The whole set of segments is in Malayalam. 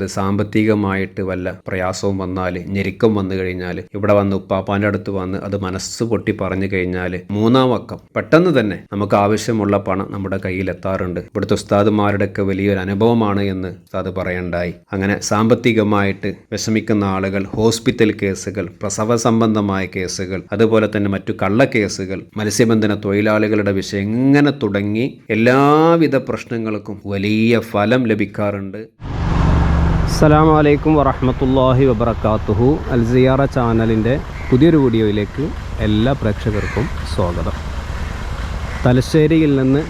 അത് സാമ്പത്തികമായിട്ട് വല്ല പ്രയാസവും വന്നാൽ ഞെരുക്കം വന്നു കഴിഞ്ഞാൽ ഇവിടെ വന്ന് ഉപ്പാപ്പാന്റെ അടുത്ത് വന്ന് അത് മനസ്സ് പൊട്ടി പറഞ്ഞു കഴിഞ്ഞാൽ മൂന്നാം വക്കം. പെട്ടെന്ന് തന്നെ നമുക്ക് ആവശ്യമുള്ള പണം നമ്മുടെ കയ്യിൽ എത്താറുണ്ട്. ഇവിടുത്തെ ഉസ്താദുമാരുടെയൊക്കെ വലിയൊരു അനുഭവമാണ് എന്ന് ഉസ്താദ് പറയണ്ടായി. അങ്ങനെ സാമ്പത്തികമായിട്ട് വിഷമിക്കുന്ന ആളുകൾ ഹോസ്പിറ്റൽ കേസുകൾ പ്രസവ സംബന്ധമായ കേസുകൾ അതുപോലെ തന്നെ മറ്റു കള്ള കേസുകൾ മത്സ്യബന്ധന തൊഴിലാളികളുടെ വിഷയം എങ്ങനെ തുടങ്ങി എല്ലാവിധ പ്രശ്നങ്ങൾക്കും വലിയ ഫലം ലഭിക്കാറുണ്ട്. അസ്സലാമു അലൈക്കും വറഹമത്തല്ലാഹി വബർക്കാത്തുഹു അൽ സിയാറ ചാനലിന്റെ പുതിയൊരു വീഡിയോയിലേക്ക് എല്ലാ പ്രേക്ഷകർക്കും സ്വാഗതം. തലശ്ശേരിയിൽ നിന്ന്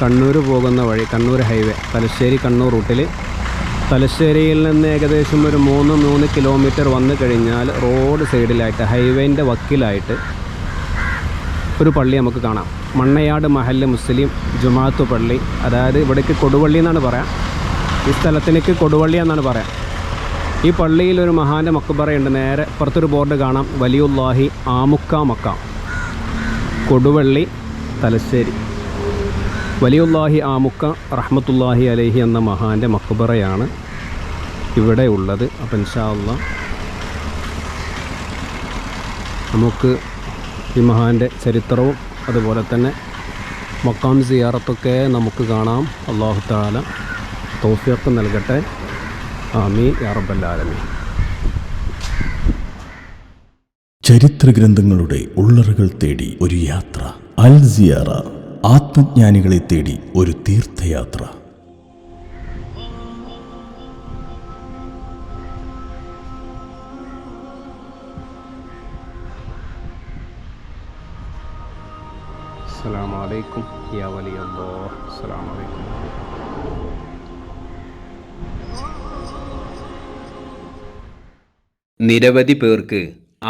കണ്ണൂർ പോകുന്ന വഴി കണ്ണൂർ ഹൈവേ തലശ്ശേരി കണ്ണൂർ റൂട്ടിൽ. തലശ്ശേരിയിൽ നിന്ന് ഏകദേശം ഒരു മൂന്ന് മൂന്ന് കിലോമീറ്റർ വന്നു കഴിഞ്ഞാൽ റോഡ് സൈഡിലായിട്ട് ഹൈവേന്റെ വക്കിലായിട്ട് ഒരു പള്ളി നമുക്ക് കാണാം. മണ്ണയാട് മഹല്ല് മുസ്ലിം ജുമാത്തു പള്ളി. അതായത് ഇവിടേക്ക് കൊടുവള്ളി എന്നാണ് പറയാം. ഈ സ്ഥലത്തിലേക്ക് കൊടുവള്ളി എന്നാണ് പറയാം. ഈ പള്ളിയിൽ ഒരു മഹാന്റെ മക്കുബറയുണ്ട് നേരെ പുറത്തൊരു ബോർഡ് കാണാം. വലിയുല്ലാഹി ആമുക്ക മക്ക. കൊടുവള്ളി തലശ്ശേരി. വലിയുല്ലാഹി ആമുക്ക റഹ്മത്തുല്ലാഹി അലഹി എന്ന മഹാന്റെ മക്കുബറയാണ് ഇവിടെ ഉള്ളത്. അപ്പം ഇൻഷാല്ല നമുക്ക് ഈ മഹാന്റെ ചരിത്രവും അതുപോലെ തന്നെ മക്കാം സിയാറത്തൊക്കെ നമുക്ക് കാണാം. അള്ളാഹു താല തൗഫീഖ് നൽകട്ടെ. ആമീൻ. യാ ചരിത്ര ഗ്രന്ഥങ്ങളുടെ ഉള്ളറുകൾ തേടി ഒരു യാത്ര. അൽ സിയാറ ആത്മജ്ഞാനികളെ തേടി ഒരു തീർത്ഥയാത്ര. അസ്സലാമു അലൈക്കും യാ വലിയ അല്ലാഹ് നിരവധി പേർക്ക്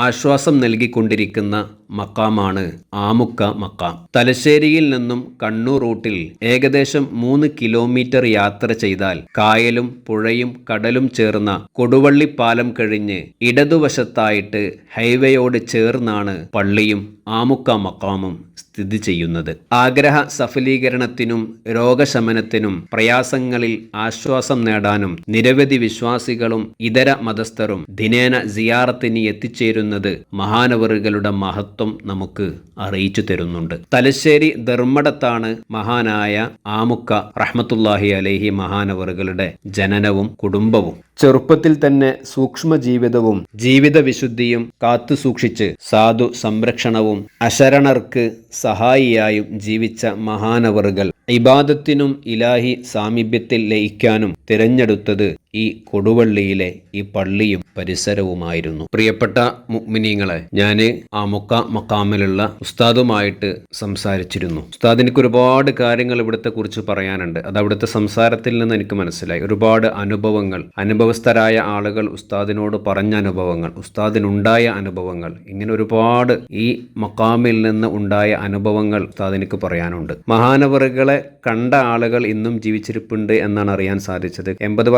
ആശ്വാസം നൽകിക്കൊണ്ടിരിക്കുന്ന മക്കാമാണ് ആമുക്ക മക്കാം. തലശ്ശേരിയിൽ നിന്നും കണ്ണൂർ റൂട്ടിൽ ഏകദേശം മൂന്ന് കിലോമീറ്റർ യാത്ര ചെയ്താൽ കായലും പുഴയും കടലും ചേർന്ന കൊടുവള്ളി പാലം കഴിഞ്ഞ് ഇടതുവശത്തായിട്ട് ഹൈവേയോട് ചേർന്നാണ് പള്ളിയും. ആമുക്ക മക്കാമും സ്ഥിതി ചെയ്യുന്നത്. ആഗ്രഹ സഫലീകരണത്തിനും രോഗശമനത്തിനും പ്രയാസങ്ങളിൽ ആശ്വാസം നേടാനും നിരവധി വിശ്വാസികളും ഇതര മതസ്ഥരും ദിനേന സിയാറത്തിന് എത്തിച്ചേരുന്നത് മഹാനവറുകളുടെ മഹത്വം നമുക്ക് അറിയിച്ചു തരുന്നുണ്ട്. തലശ്ശേരി ധർമ്മടത്താണ് മഹാനായ ആമുക്ക റഹ്മത്തുല്ലാഹി അലേഹി മഹാനവറുകളുടെ ജനനവും കുടുംബവും. ചെറുപ്പത്തിൽ തന്നെ സൂക്ഷ്മ ജീവിതവും ജീവിത വിശുദ്ധിയും കാത്തു സൂക്ഷിച്ച് സാധു സംരക്ഷണവും അശരണർക്ക് സഹായിയായും ജീവിച്ച മഹാനവറുകൾ. ഇബാദത്തിനും ഇലാഹി സാമീപ്യത്തിൽ ലയിക്കാനും തിരഞ്ഞെടുത്തത് ഈ കൊടുവള്ളിയിലെ ഈ പള്ളിയും പരിസരവുമായിരുന്നു. പ്രിയപ്പെട്ട മുഗ്മിനീങ്ങളെ ഞാൻ ആ മുക്ക മക്കാമിലുള്ള ഉസ്താദുമായിട്ട് സംസാരിച്ചിരുന്നു. ഉസ്താദ് എനിക്ക് ഒരുപാട് കാര്യങ്ങൾ ഇവിടുത്തെ കുറിച്ച് പറയാനുണ്ട്. അത് അവിടുത്തെ സംസാരത്തിൽ നിന്ന് എനിക്ക് മനസ്സിലായി. ഒരുപാട് അനുഭവങ്ങൾ അനുഭവസ്ഥരായ ആളുകൾ ഉസ്താദിനോട് പറഞ്ഞ അനുഭവങ്ങൾ ഉസ്താദിനുണ്ടായ അനുഭവങ്ങൾ ഇങ്ങനെ ഒരുപാട് ഈ മക്കാമിൽ നിന്ന് ഉണ്ടായ അനുഭവങ്ങൾ ഉസ്താദ് എനിക്ക് പറയാനുണ്ട്. മഹാനവറുകളെ കണ്ട ആളുകൾ ഇന്നും ജീവിച്ചിരിപ്പുണ്ട് എന്നാണ് അറിയാൻ സാധിച്ചത്. എൺപത്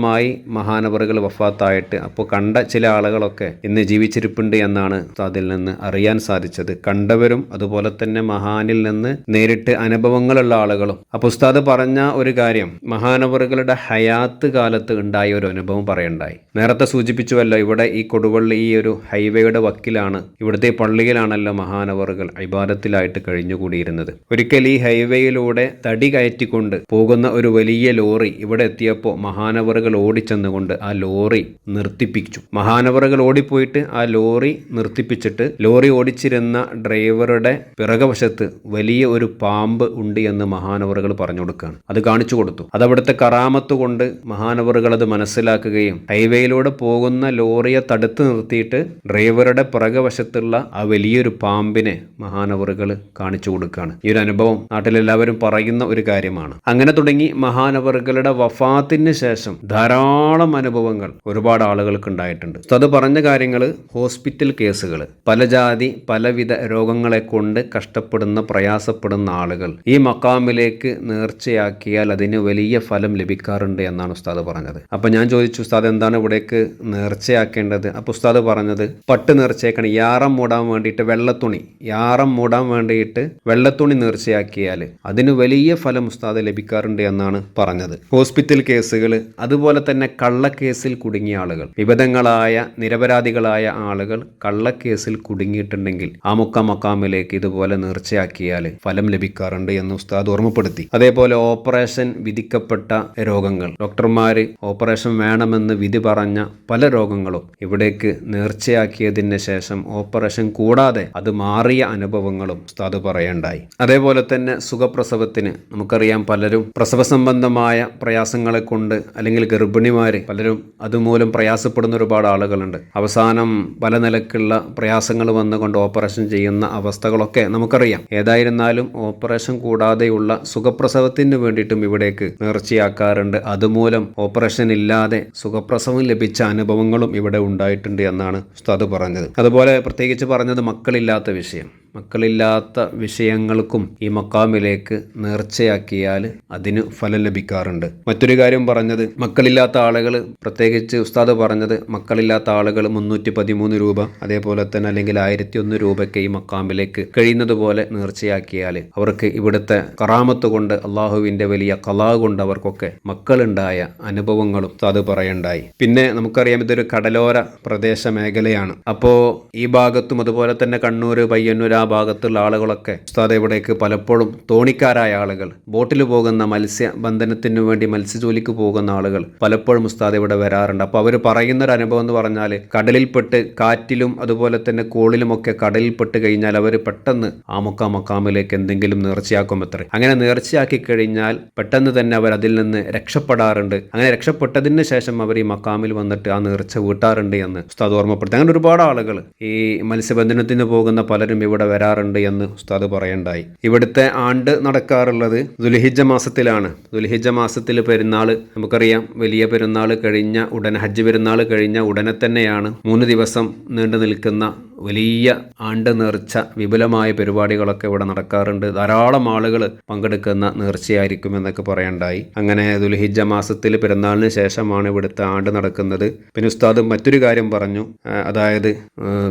വർഷത്തോളമായി മഹാനവറുകൾ വഫാത്തായിട്ട് അപ്പോൾ കണ്ട ചില ആളുകളൊക്കെ ഇന്ന് ജീവിച്ചിരിപ്പുണ്ട് എന്നാണ് അതിൽ നിന്ന് അറിയാൻ സാധിച്ചത്. കണ്ടവരും അതുപോലെ തന്നെ മഹാനിൽ നിന്ന് നേരിട്ട് അനുഭവങ്ങളുള്ള ആളുകളും. അപ്പോൾ ഉസ്താദ് പറഞ്ഞ ഒരു കാര്യം മഹാനവറുകളുടെ ഹയാത്ത് കാലത്ത് ഉണ്ടായ ഒരു അനുഭവം പറയണ്ടായി. നേരത്തെ സൂചിപ്പിച്ചുവല്ലോ ഇവിടെ ഈ കൊടുവള്ളി ഈ ഒരു ഹൈവേയുടെ വക്കിലാണ് ഇവിടുത്തെ പള്ളിയിലാണല്ലോ മഹാനവറുകൾ ഇബാദത്തിലായിട്ട് കഴിഞ്ഞുകൂടിയിരുന്നത്. ഒരിക്കൽ ഈ ഹൈവേയിലൂടെ തടി കയറ്റിക്കൊണ്ട് പോകുന്ന ഒരു വലിയ ലോറി ഇവിടെ എത്തിയപ്പോൾ മഹാനവറുകൾ ഓടിച്ചെന്നുകൊണ്ട് ആ ലോറി നിർത്തിപ്പിച്ചു. മഹാനവറുകൾ ഓടിപ്പോയിട്ട് ആ ലോറി നിർത്തിപ്പിച്ചിട്ട് ലോറി ഓടിച്ചിരുന്ന ഡ്രൈവറുടെ പിറകവശത്ത് വലിയ ഒരു പാമ്പ് ഉണ്ട് എന്ന് മഹാനവറുകൾ പറഞ്ഞു കൊടുക്കുകയാണ്. അത് കാണിച്ചു കൊടുത്തു. അത് അവിടുത്തെ കറാമത്ത് കൊണ്ട് മഹാനവറുകൾ അത് മനസ്സിലാക്കുകയും ഹൈവേയിലൂടെ പോകുന്ന ലോറിയെ തടുത്ത് നിർത്തിയിട്ട് ഡ്രൈവറുടെ പിറകവശത്തുള്ള ആ വലിയൊരു പാമ്പിനെ മഹാനവറുകൾ കാണിച്ചു കൊടുക്കുകയാണ്. ഈ ഒരു അനുഭവം നാട്ടിലെല്ലാവരും പറയുന്ന ഒരു കാര്യമാണ്. അങ്ങനെ തുടങ്ങി മഹാനവറുകളുടെ വഫാത്തിന് ശേഷം ധാരാളം അനുഭവങ്ങൾ ഒരുപാട് ആളുകൾക്ക് ഉണ്ടായിട്ടുണ്ട്. അത് പറഞ്ഞ കാര്യങ്ങൾ ഹോസ്പിറ്റൽ കേസുകൾ പല ജാതി പലവിധ രോഗങ്ങളെ കൊണ്ട് കഷ്ടപ്പെടുന്ന പ്രയാസപ്പെടുന്ന ആളുകൾ ഈ മക്കാമിലേക്ക് നേർച്ചയാക്കിയാൽ അതിന് വലിയ ഫലം ലഭിക്കാറുണ്ട് എന്നാണ് ഉസ്താദ് പറഞ്ഞത്. അപ്പൊ ഞാൻ ചോദിച്ചു ഉസ്താദ് എന്താണ് ഇവിടേക്ക് നേർച്ചയാക്കേണ്ടത്? അപ്പൊ ഉസ്താദ് പറഞ്ഞത് പട്ട് നേർച്ചയാക്കണം. യാറം മൂടാൻ വേണ്ടിയിട്ട് വെള്ളത്തുണി യാറം മൂടാൻ വേണ്ടിയിട്ട് വെള്ളത്തുണി നേർച്ചയാക്കിയാൽ അതിന് വലിയ ഫലം ഉസ്താദ് ലഭിക്കാറുണ്ട് എന്നാണ് പറഞ്ഞത്. ഹോസ്പിറ്റൽ കേസുകൾ അതുപോലെ അതുപോലെ തന്നെ കള്ളക്കേസിൽ കുടുങ്ങിയ ആളുകൾ. വിവിധങ്ങളായ നിരപരാധികളായ ആളുകൾ കള്ളക്കേസിൽ കുടുങ്ങിയിട്ടുണ്ടെങ്കിൽ ആ മുക്ക മക്കാമിലേക്ക് ഇതുപോലെ നേർച്ചയാക്കിയാൽ ഫലം ലഭിക്കാറുണ്ട് എന്ന് ഉസ്താദ് ഓർമ്മപ്പെടുത്തി. അതേപോലെ ഓപ്പറേഷൻ വിധിക്കപ്പെട്ട രോഗങ്ങൾ. ഡോക്ടർമാര് ഓപ്പറേഷൻ വേണമെന്ന് വിധി പറഞ്ഞ പല രോഗങ്ങളും ഇവിടേക്ക് നേർച്ചയാക്കിയതിന് ശേഷം ഓപ്പറേഷൻ കൂടാതെ അത് മാറിയ അനുഭവങ്ങളും ഉസ്താദ് പറയണ്ടായി. അതേപോലെ തന്നെ സുഖപ്രസവത്തിന് നമുക്കറിയാം പലരും പ്രസവ സംബന്ധമായ പ്രയാസങ്ങളെ കൊണ്ട് അല്ലെങ്കിൽ ഗർഭിണിമാർ പലരും അതുമൂലം പ്രയാസപ്പെടുന്ന ഒരുപാട് ആളുകളുണ്ട്. അവസാനം പല നിലക്കുള്ള പ്രയാസങ്ങൾ വന്നുകൊണ്ട് ഓപ്പറേഷൻ ചെയ്യുന്ന അവസ്ഥകളൊക്കെ നമുക്കറിയാം. ഏതായിരുന്നാലും ഓപ്പറേഷൻ കൂടാതെയുള്ള സുഖപ്രസവത്തിന് വേണ്ടിയിട്ടും ഇവിടേക്ക് നേർച്ചയാക്കാറുണ്ട്. അതുമൂലം ഓപ്പറേഷൻ ഇല്ലാതെ സുഖപ്രസവം ലഭിച്ച അനുഭവങ്ങളും ഇവിടെ ഉണ്ടായിട്ടുണ്ട് എന്നാണ് ഉസ്താദ് പറഞ്ഞത്. അതുപോലെ പ്രത്യേകിച്ച് പറഞ്ഞത് മക്കളില്ലാത്ത വിഷയം. മക്കളില്ലാത്ത വിഷയങ്ങൾക്കും ഈ മക്കാമിലേക്ക് നേർച്ചയാക്കിയാൽ അതിന് ഫലം ലഭിക്കാറുണ്ട്. മറ്റൊരു കാര്യം പറഞ്ഞത് മക്കളില്ലാത്ത ആളുകൾ പ്രത്യേകിച്ച് ഉസ്താദ് പറഞ്ഞത് മക്കളില്ലാത്ത ആളുകൾ മുന്നൂറ്റി പതിമൂന്ന് രൂപ അതേപോലെ തന്നെ അല്ലെങ്കിൽ ആയിരത്തി ഒന്ന് രൂപയ്ക്ക് ഈ മക്കാമിലേക്ക് കഴിയുന്നത് പോലെ നേർച്ചയാക്കിയാൽ അവർക്ക് ഇവിടുത്തെ കറാമത്ത് കൊണ്ട് അള്ളാഹുവിന്റെ വലിയ കലാ കൊണ്ട് അവർക്കൊക്കെ മക്കളുണ്ടായ അനുഭവങ്ങളും ഉസ്താദ് പറയണ്ടായി. പിന്നെ നമുക്കറിയാം ഇതൊരു കടലോര പ്രദേശ മേഖലയാണ്. അപ്പോൾ ഈ ഭാഗത്തും അതുപോലെ തന്നെ കണ്ണൂർ പയ്യന്നൂർ ഭാഗത്തുള്ള ആളുകളൊക്കെ ഉസ്താദ് ഇവിടേക്ക് പലപ്പോഴും തോണിക്കാരായ ആളുകൾ. ബോട്ടിൽ പോകുന്ന മത്സ്യബന്ധനത്തിന് വേണ്ടി മത്സ്യജോലിക്ക് പോകുന്ന ആളുകൾ പലപ്പോഴും ഉസ്താദ് ഇവിടെ വരാറുണ്ട്. അപ്പോൾ അവർ പറയുന്ന ഒരു അനുഭവം എന്ന് പറഞ്ഞാൽ കടലിൽപ്പെട്ട് കാറ്റിലും അതുപോലെ തന്നെ കോളിലുമൊക്കെ കടലിൽപ്പെട്ട് കഴിഞ്ഞാൽ അവർ പെട്ടെന്ന് ആ മുക്കാം മക്കാമിലേക്ക് എന്തെങ്കിലും നേർച്ചയാക്കും അത്ര. അങ്ങനെ നേർച്ചയാക്കി കഴിഞ്ഞാൽ പെട്ടെന്ന് തന്നെ അവർ അതിൽ നിന്ന് രക്ഷപ്പെടാറുണ്ട്. അങ്ങനെ രക്ഷപ്പെട്ടതിന് ശേഷം അവർ ഈ മക്കാമിൽ വന്നിട്ട് ആ നേർച്ച വീട്ടാറുണ്ട് എന്ന് ഉസ്താദ് ഓർമ്മപ്പെടുത്തി. അങ്ങനെ ഒരുപാട് ആളുകൾ ഈ മത്സ്യബന്ധനത്തിന് പോകുന്ന പലരും ഇവിടെ വരാറുണ്ട് എന്ന് ഉസ്താദ് പറയണ്ടായി. ഇവിടുത്തെ ആണ്ട് നടക്കാറുള്ളത് ദുൽഹിജ മാസത്തിലാണ്. ദുൽഹിജ മാസത്തിൽ പെരുന്നാൾ നമുക്കറിയാം വലിയ പെരുന്നാൾ കഴിഞ്ഞ ഉടൻ ഹജ്ജ് പെരുന്നാൾ കഴിഞ്ഞ ഉടനെ തന്നെയാണ് മൂന്ന് ദിവസം നീണ്ടു നിൽക്കുന്ന വലിയ ആണ്ട് നേർച്ച വിപുലമായ പരിപാടികളൊക്കെ ഇവിടെ നടക്കാറുണ്ട്. ധാരാളം ആളുകൾ പങ്കെടുക്കുന്ന നേർച്ചയായിരിക്കും എന്നൊക്കെ പറയണ്ടായി. അങ്ങനെ ദുൽഹിജ മാസത്തിൽ പെരുന്നാളിന് ശേഷമാണ് ഇവിടുത്തെ ആണ്ട് നടക്കുന്നത്. പിന്നെ ഉസ്താദ് മറ്റൊരു കാര്യം പറഞ്ഞു. അതായത്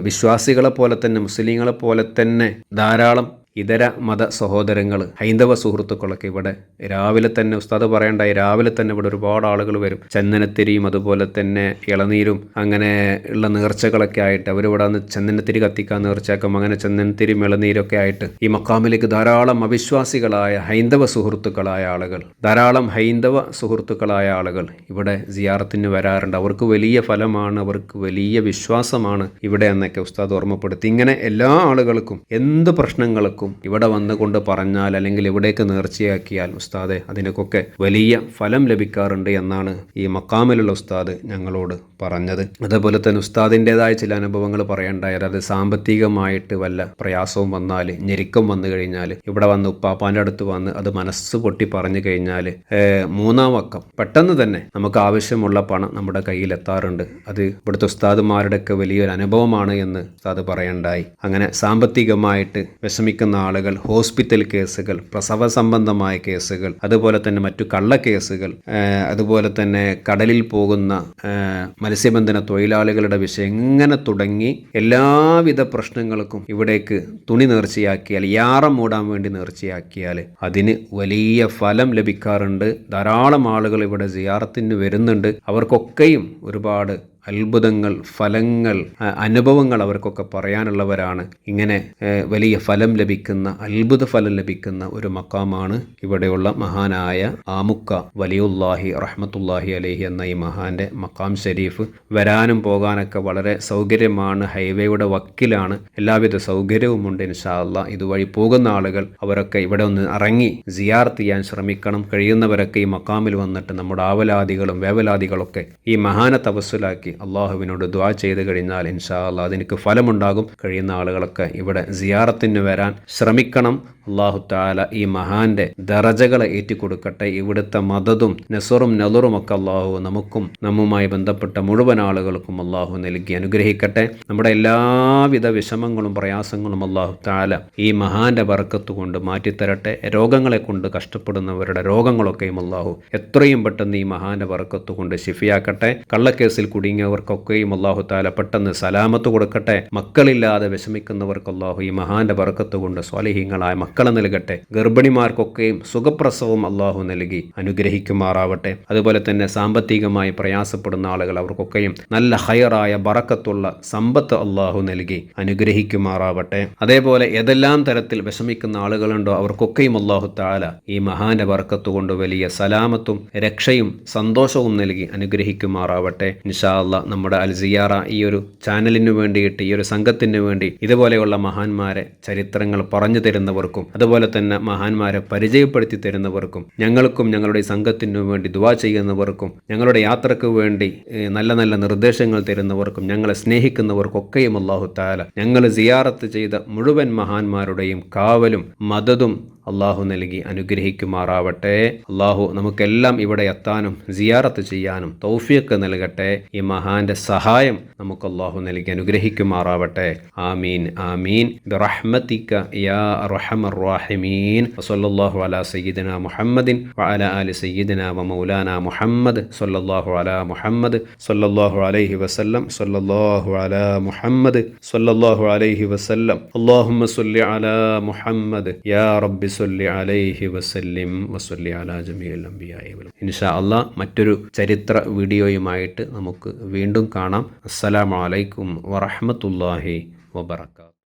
വിശ്വാസികളെ പോലെ തന്നെ മുസ്ലിങ്ങളെ പോലെ തന്നെ ധാരാളം ഇതര മത സഹോദരങ്ങൾ ഹൈന്ദവ സുഹൃത്തുക്കളൊക്കെ ഇവിടെ രാവിലെ തന്നെ ഉസ്താദ് പറയണ്ടായി രാവിലെ തന്നെ ഇവിടെ ഒരുപാട് ആളുകൾ വരും. ചന്ദനത്തിരിയും അതുപോലെ തന്നെ ഇളനീരും അങ്ങനെ ഉള്ള നേർച്ചകളൊക്കെ ആയിട്ട് അവരിവിടെ നിന്ന് ചന്ദനത്തിരി കത്തിക്കാൻ നേർച്ചയാക്കും. അങ്ങനെ ചന്ദനത്തിരിയും ഇളനീരൊക്കെ ആയിട്ട് ഈ മക്കാമിലേക്ക് ധാരാളം അവിശ്വാസികളായ ഹൈന്ദവ സുഹൃത്തുക്കളായ ആളുകൾ ധാരാളം ഹൈന്ദവ സുഹൃത്തുക്കളായ ആളുകൾ ഇവിടെ സിയാറത്തിന് വരാറുണ്ട്. അവർക്ക് വലിയ ഫലമാണ് അവർക്ക് വലിയ വിശ്വാസമാണ് ഇവിടെ എന്നൊക്കെ ഉസ്താദ് ഓർമ്മപ്പെടുത്തി. ഇങ്ങനെ എല്ലാ ആളുകൾക്കും എന്ത് പ്രശ്നങ്ങൾക്കും ഇവിടെ വന്നുകൊണ്ട് പറഞ്ഞാൽ അല്ലെങ്കിൽ ഇവിടേക്ക് നേർച്ചയാക്കിയാൽ ഉസ്താദെ അതിനൊക്കെ വലിയ ഫലം ലഭിക്കാറുണ്ട് എന്നാണ് ഈ മക്കാമിലുള്ള ഉസ്താദ് ഞങ്ങളോട് പറഞ്ഞത്. അതേപോലെ തന്നെ ഉസ്താദിന്റെതായ ചില അനുഭവങ്ങൾ പറയണ്ടായി. അതായത് സാമ്പത്തികമായിട്ട് വല്ല പ്രയാസവും വന്നാൽ ഞെരുക്കം വന്നു കഴിഞ്ഞാൽ ഇവിടെ വന്ന് ഉപ്പാപ്പാന്റെ അടുത്ത് വന്ന് അത് മനസ്സ് പൊട്ടി പറഞ്ഞു കഴിഞ്ഞാൽ മൂന്നാം വക്കം. പെട്ടെന്ന് തന്നെ നമുക്ക് ആവശ്യമുള്ള പണം നമ്മുടെ കയ്യിൽ എത്താറുണ്ട്. അത് ഇവിടുത്തെ ഉസ്താദുമാരുടെയൊക്കെ വലിയൊരു അനുഭവമാണ് എന്ന് ഉസ്താദ് പറയണ്ടായി. അങ്ങനെ സാമ്പത്തികമായിട്ട് വിഷമിക്കുന്ന ആളുകൾ ഹോസ്പിറ്റൽ കേസുകൾ പ്രസവ സംബന്ധമായ കേസുകൾ അതുപോലെ തന്നെ മറ്റു കള്ളക്കേസുകൾ കേസുകൾ അതുപോലെ തന്നെ കടലിൽ പോകുന്ന മത്സ്യബന്ധന തൊഴിലാളികളുടെ വിഷയം എങ്ങനെ തുടങ്ങി എല്ലാവിധ പ്രശ്നങ്ങൾക്കും ഇവിടേക്ക് തുണി നേർച്ചയാക്കിയാൽ യാറം മൂടാൻ വേണ്ടി നേർച്ചയാക്കിയാൽ അതിന് വലിയ ഫലം ലഭിക്കാറുണ്ട്. ധാരാളം ആളുകൾ ഇവിടെ ജിയാറത്തിന് വരുന്നുണ്ട്. അവർക്കൊക്കെയും ഒരുപാട് അത്ഭുതങ്ങൾ ഫലങ്ങൾ അനുഭവങ്ങൾ അവർക്കൊക്കെ പറയാനുള്ളവരാണ്. ഇങ്ങനെ വലിയ ഫലം ലഭിക്കുന്ന അത്ഭുത ഫലം ലഭിക്കുന്ന ഒരു മക്കാമാണ് ഇവിടെയുള്ള മഹാനായ ആമുക്ക വലിയുല്ലാഹി റഹ്മത്തുല്ലാഹി അലഹി എന്ന ഈ മഹാന്റെ മക്കാം ഷെരീഫ് വരാനും പോകാനൊക്കെ വളരെ സൗകര്യമാണ് ഹൈവേയുടെ വക്കിലാണ്. എല്ലാവിധ സൗകര്യവും സൗകര്യവുമുണ്ട് ഇൻഷാല്ല ഇതുവഴി പോകുന്ന ആളുകൾ അവരൊക്കെ ഇവിടെ ഒന്ന് ഇറങ്ങി സിയാർത്ത് ചെയ്യാൻ ശ്രമിക്കണം. കഴിയുന്നവരൊക്കെ ഈ മക്കാമിൽ വന്നിട്ട് നമ്മുടെ ആവലാദികളും വേവലാദികളൊക്കെ ഈ മഹാനെ തപസ്സുലാക്കി അള്ളാഹുവിനോട് ദ്വാ ചെയ്ത് കഴിഞ്ഞാൽ ഇൻഷാ അല്ലാ അതിനൊക്കെ ഫലമുണ്ടാകും. കഴിയുന്ന ആളുകളൊക്കെ ഇവിടെ സിയാറത്തിന് വരാൻ ശ്രമിക്കണം. അള്ളാഹു താല ഈ മഹാന്റെ ദറജകളെ ഏറ്റിക്കൊടുക്കട്ടെ. ഇവിടുത്തെ മതതും നെസറും നെലറും ഒക്കെ അള്ളാഹു നമുക്കും നമ്മുമായി ബന്ധപ്പെട്ട മുഴുവൻ ആളുകൾക്കും അള്ളാഹു നൽകി അനുഗ്രഹിക്കട്ടെ. നമ്മുടെ എല്ലാവിധ വിഷമങ്ങളും പ്രയാസങ്ങളും അള്ളാഹു താല ഈ മഹാന്റെ ബർക്കത്ത് കൊണ്ട് മാറ്റിത്തരട്ടെ. രോഗങ്ങളെ കൊണ്ട് കഷ്ടപ്പെടുന്നവരുടെ രോഗങ്ങളൊക്കെയും അള്ളാഹു എത്രയും പെട്ടെന്ന് ഈ മഹാന്റെ ബർക്കത്ത് കൊണ്ട് ശിഫിയാക്കട്ടെ. കള്ളക്കേസിൽ കുടുങ്ങി തുടങ്ങിയവർക്കൊക്കെയും അള്ളാഹു താല പെട്ടെന്ന് സലാമത്ത് കൊടുക്കട്ടെ. മക്കളില്ലാതെ വിഷമിക്കുന്നവർക്ക് അള്ളാഹു ഈ മഹാന്റെ പറക്കത്ത് കൊണ്ട് സ്വാലിഹീങ്ങളായ മക്കളെ നൽകട്ടെ. ഗർഭിണിമാർക്കൊക്കെയും സുഖപ്രസവം അള്ളാഹു നൽകി അനുഗ്രഹിക്കുമാറാവട്ടെ. അതുപോലെ തന്നെ സാമ്പത്തികമായി പ്രയാസപ്പെടുന്ന ആളുകൾ അവർക്കൊക്കെയും നല്ല ഹയറായ ബറക്കത്തുള്ള സമ്പത്ത് അള്ളാഹു നൽകി അനുഗ്രഹിക്കുമാറാവട്ടെ. അതേപോലെ ഏതെല്ലാം തരത്തിൽ വിഷമിക്കുന്ന ആളുകളുണ്ടോ അവർക്കൊക്കെയും അള്ളാഹു താല ഈ മഹാന്റെ പറക്കത്തുകൊണ്ട് വലിയ സലാമത്തും രക്ഷയും സന്തോഷവും നൽകി അനുഗ്രഹിക്കുമാറാവട്ടെ. ഇൻഷാ അള്ളാഹ് നമ്മുടെ അൽ സിയാറ ഈ ഒരു ചാനലിന് വേണ്ടിയിട്ട് ഈ ഒരു സംഘത്തിന് വേണ്ടി ഇതുപോലെയുള്ള മഹാന്മാരെ ചരിത്രങ്ങൾ പറഞ്ഞു തരുന്നവർക്കും അതുപോലെ തന്നെ മഹാന്മാരെ പരിചയപ്പെടുത്തി തരുന്നവർക്കും ഞങ്ങൾക്കും ഞങ്ങളുടെ സംഘത്തിന് വേണ്ടി ദുവാ ചെയ്യുന്നവർക്കും ഞങ്ങളുടെ യാത്രയ്ക്ക് വേണ്ടി നല്ല നല്ല നിർദ്ദേശങ്ങൾ തരുന്നവർക്കും ഞങ്ങളെ സ്നേഹിക്കുന്നവർക്കും ഒക്കെയും അള്ളാഹു താല ഞങ്ങൾ സിയാറത്ത് ചെയ്ത മുഴുവൻ മഹാന്മാരുടെയും കാവലും മദതും അള്ളാഹു നൽകി അനുഗ്രഹിക്കുമാറാവട്ടെ. അള്ളാഹു നമുക്കെല്ലാം ഇവിടെ എത്താനും സിയാറത്ത് ചെയ്യാനും തൗഫിയൊക്കെ നൽകട്ടെ. ഈ മഹാന്റെ സഹായം നമുക്ക് അള്ളാഹു നൽകി അനുഗ്രഹിക്കുമാറാവട്ടെ. ആമീൻ ആമീൻ. ബിറഹ്മതിക യാ വസല്ലല്ലാഹു അലാ സയ്യിദിന മുഹമ്മദിൻ ആലി സയ്യിദിന വമൗലാന മുഹമ്മദ് സല്ലല്ലാഹു അലാ മുഹമ്മദ് സല്ലല്ലാഹു അലൈഹി വസല്ലം സല്ലല്ലാഹു അലാ മുഹമ്മദ് സല്ലല്ലാഹു അലൈഹി വസല്ലം. അല്ലാഹുമ്മ സല്ലി അലാ മുഹമ്മദ്. യാ റബ്ബി സ്വല്ലി അലൈഹി വസല്ലിം വസല്ലി അലാ ജമീൽ അംബിയായി ഇൻഷാ അള്ളാഹ് മറ്റൊരു ചരിത്ര വീഡിയോയുമായിട്ട് നമുക്ക് വീണ്ടും കാണാം. അസ്സലാമു അലൈക്കും വറഹ്മത്തുള്ളാഹി വബറകാതുഹു.